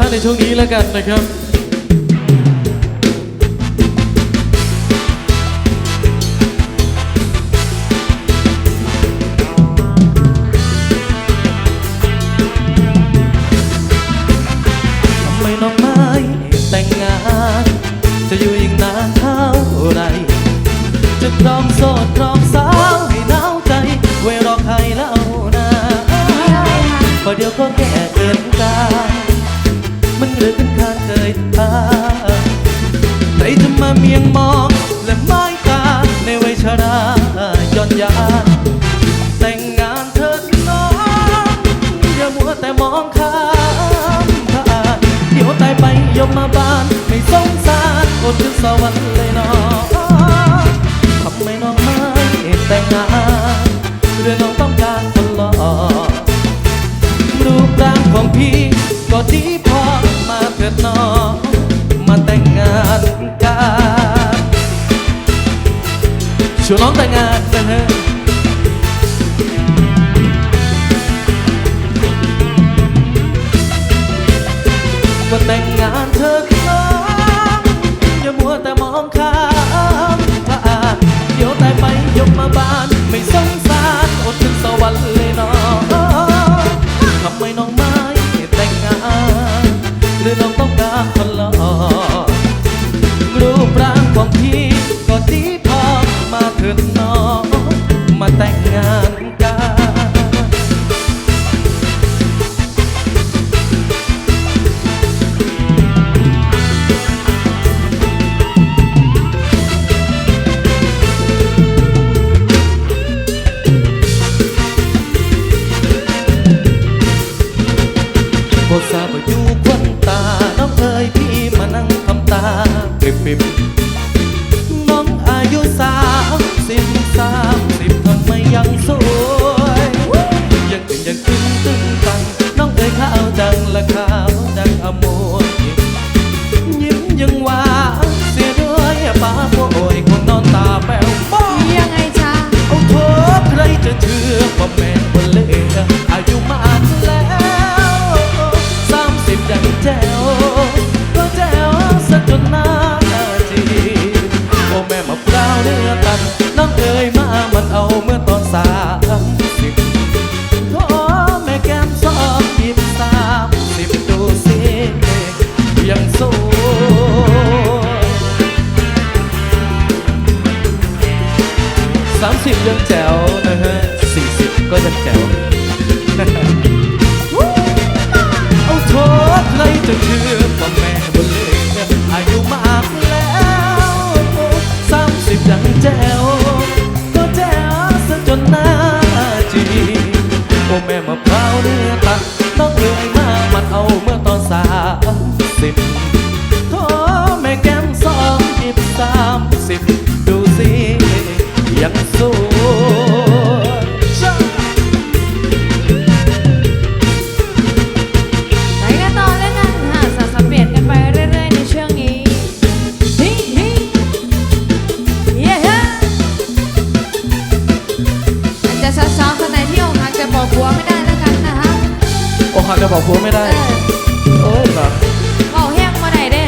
ท่านในช่วงนี้แล้วกันนะครับทำไมน้องไม้แต่งงานจะอยู่อีกนานเท่าไร จะครองโสดครองสาวให้หนาวใจ ไว้รอใครแล้วนะพอเดี๋ยวก็แก่เกินกามัน เลือขึ้นคานเคยทาใครจะมาเมียงมองและไม้ตาในวัยชราย้อนยานแต่งงานเถิดน้องอย่ามัวแต่มองข้ามผ่านเดี๋ยวตายไปยมมาบานไม่สงสารอดถึงสวรรค์เลยน้องทำไมน้องไม่แต่งงานหรือน้องต้องการคนหล่อรูปร่างของพี่ก็ดี ดน้องมาแต่งงานกันชวนน้องแต่งงานกันเถอะก็แต่งงานเธอครับอย่ามัวแต่มองข้ามผ่านเดี๋ยวตายไปยกมาบานไม่สงามสิบยังแจ๋วนะฮสิบก็ยังแจ๋วเอาโทษใครจะเชื่อว่าแม่บนเล็กอายุมากแล้วสามสิบยังแจ๋วก็แจ๋วซะจนหน้าจีโอ้แม่มะพร้าวเนื้อตัดต้องเหนื่อยมากมันเอาเมื่อตอนสามสิบ โอ้หักจะบอกผัวไม่ได้เออโอ้แบบบอกแห้งมาไหนเด้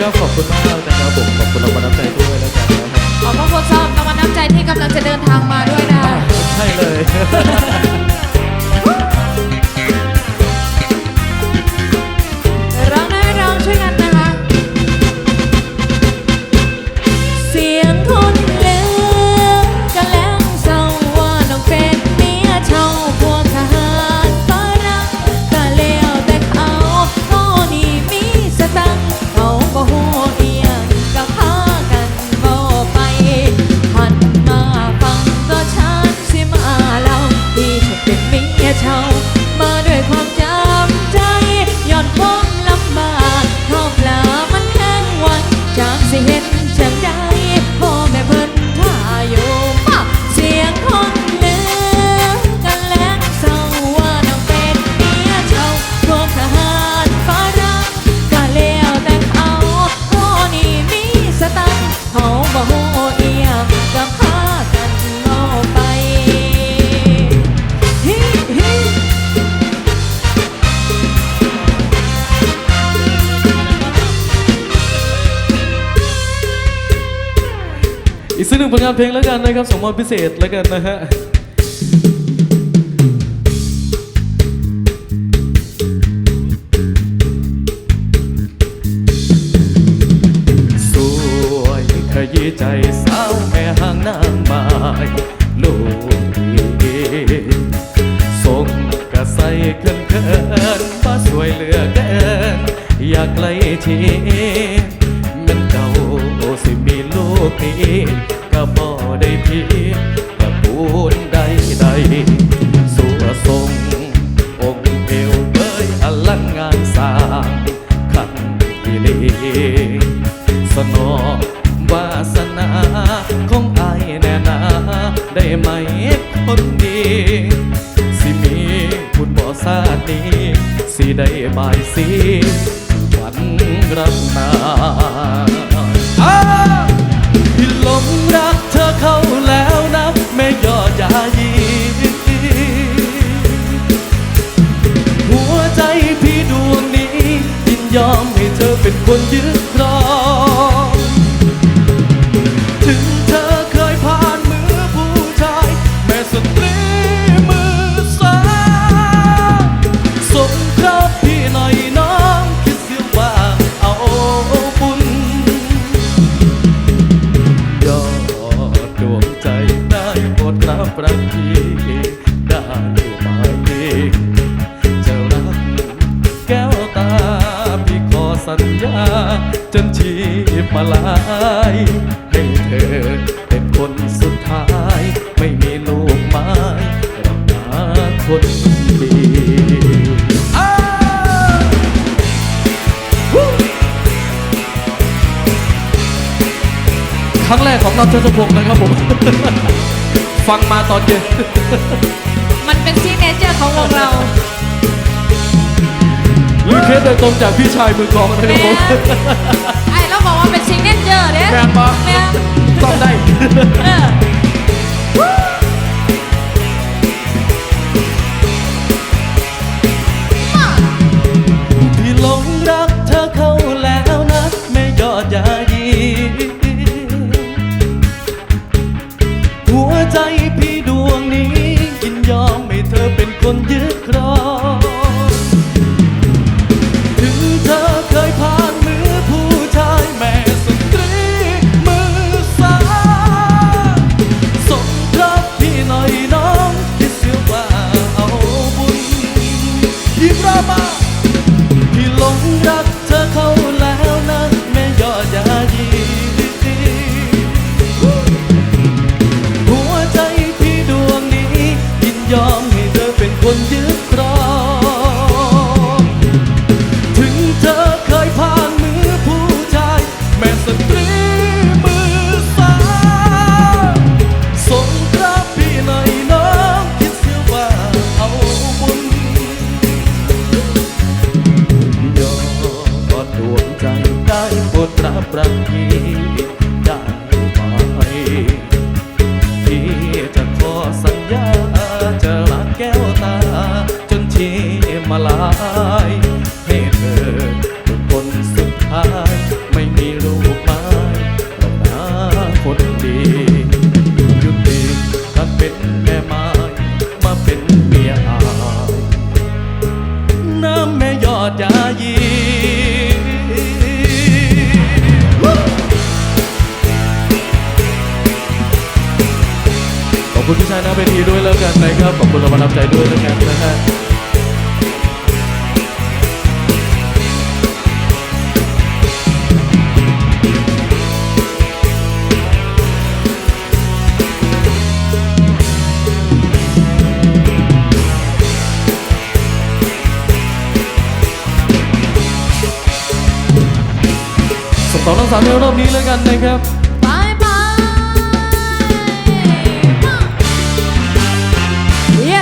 ก็ขอบคุณมากนะครับผมขอบคุณรางวัลน้ำใจด้วยนะครับขอบพระคุณสำหรับรางวัลน้ำใจที่กำลังจะเดินทางมาด้วยนะ ใช่เลย ผลงานเพลงแล้วกันนะครับสมมติพิเศษแล้วกันนะฮะสวยขยี้ใจสาวแม่หางนางไม้ลูกเองทรงกระใสเกินเกินมาสวยเหลือเกิน อยากไกลทีมันเก่าสิมีลูกนี้ บ่ได้ผิดกระปูนใดใดสัวทรงองค์เยวเอ้ยอลังงานสร้างขันกิเลสนอวาสนาของไอแน่นาได้ไหมคนดีสิมีคุณบ่ซาดีสิได้บายสี คนยึดครอง คนสุดท้าย ไม่มีลูกไม้รับหาคนดีครั้งแรกของเราเจ้าสมพงนะครับผม ฟังมาตอนเย็น มันเป็นซีเนเจอร์ของวงเราหรือเคสโดยตรงจากพี่ชายมือกองนะครับผม ไอ้เราบอกว่าเป็นซิงเนเจอร์เด้แมนปะ แม่น พี่หลงรักเธอเข้าแล้วนะไม่ยอดยาดี หัวใจพี่ดวงนี้กินยอมให้เธอเป็นคนยึดครอง ยขอบคุณพี่ชายน้าเวทีด้วยแล้วกันนะครับ ขอบคุณเรางวัลน้ำใจด้วยแล้วกันนะฮะ องทั้งสามในรอบนี้แล้วกันนะครับ ไปไปเย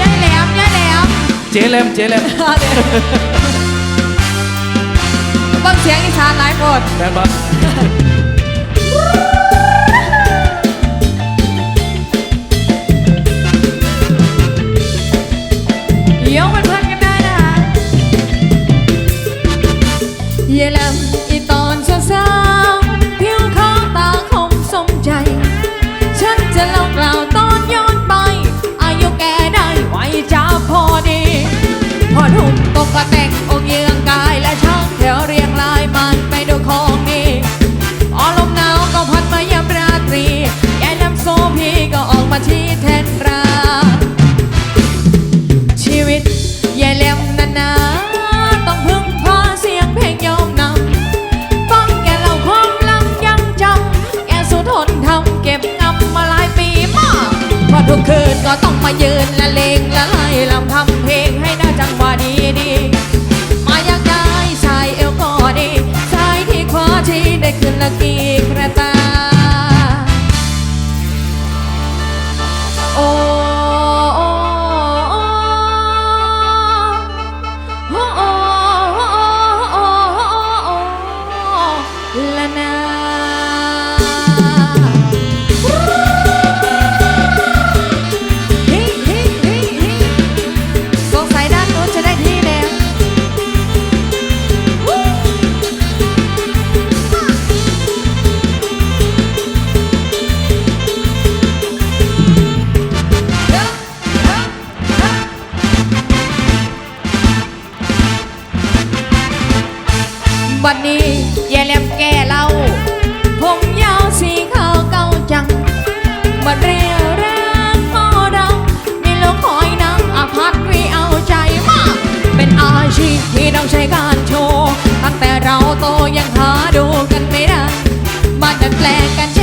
ย้ายแหลมยายแหลมเจแลมเจแลมบิ่งเสียงอีสานหลายคนแบนบั แต่งองค์เยอะ ยังหาดูกันไม่ได้ มาดัดแปลงกัน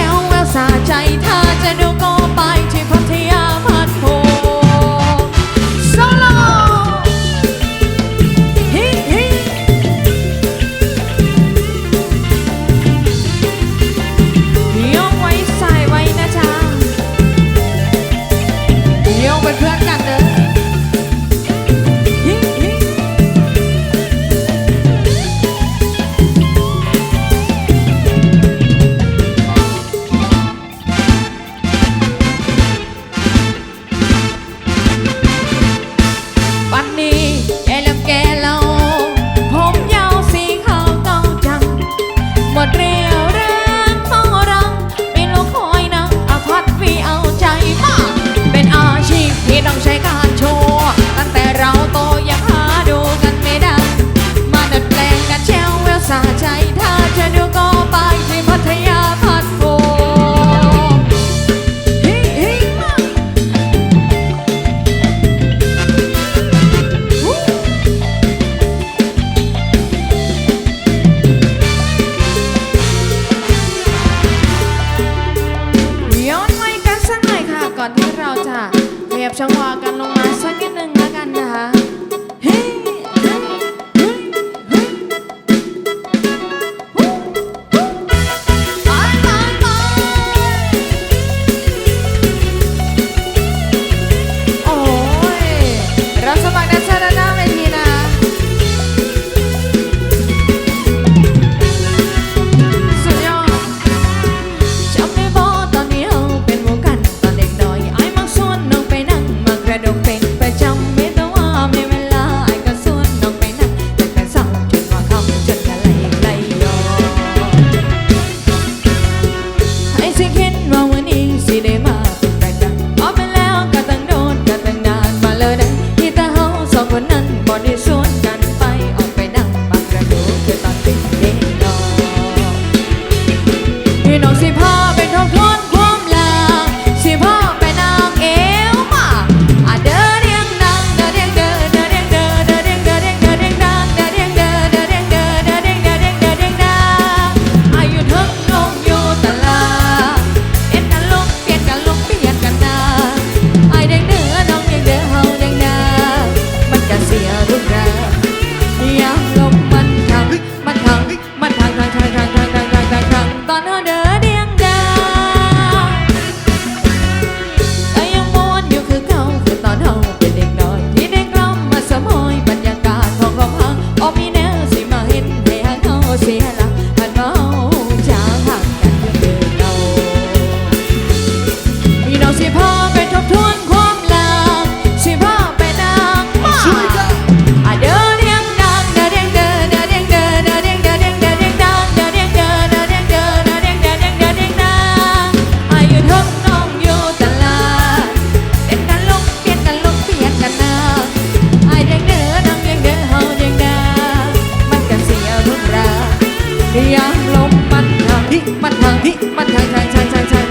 มันทางทางทางทางทาง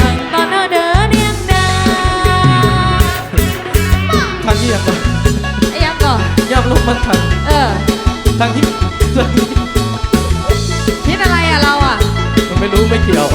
ทางตอนเอเดียดนาทำยี่อะไรยังก่อนยังลงมาทางเออทางที่ที่คิดอะไรอะเราอะมันไม่รู้ไม่เกี่ยว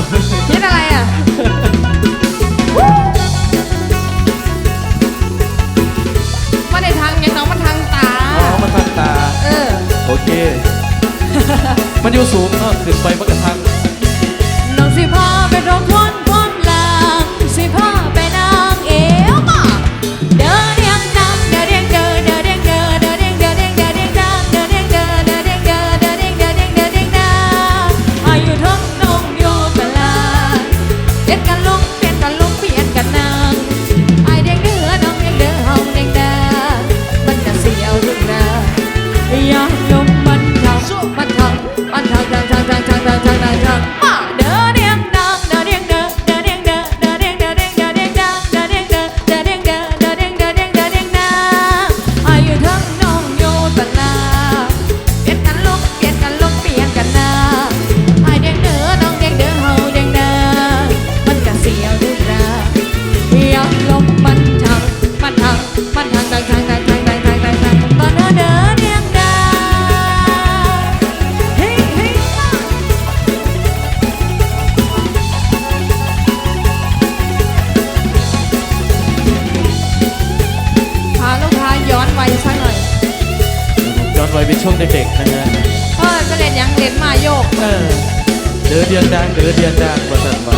ดือเดือเดียงประสันวา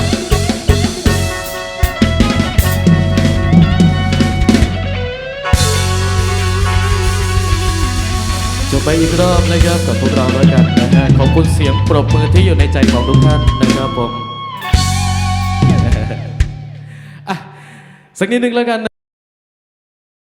จบไปอีกรอบนะครับกับพวกเราแล้วกันนะฮะขอบคุณเสียงปรบมือที่อยู่ในใจของทุกท่านนะครับผมอะสักนิดนึงแล้วกัน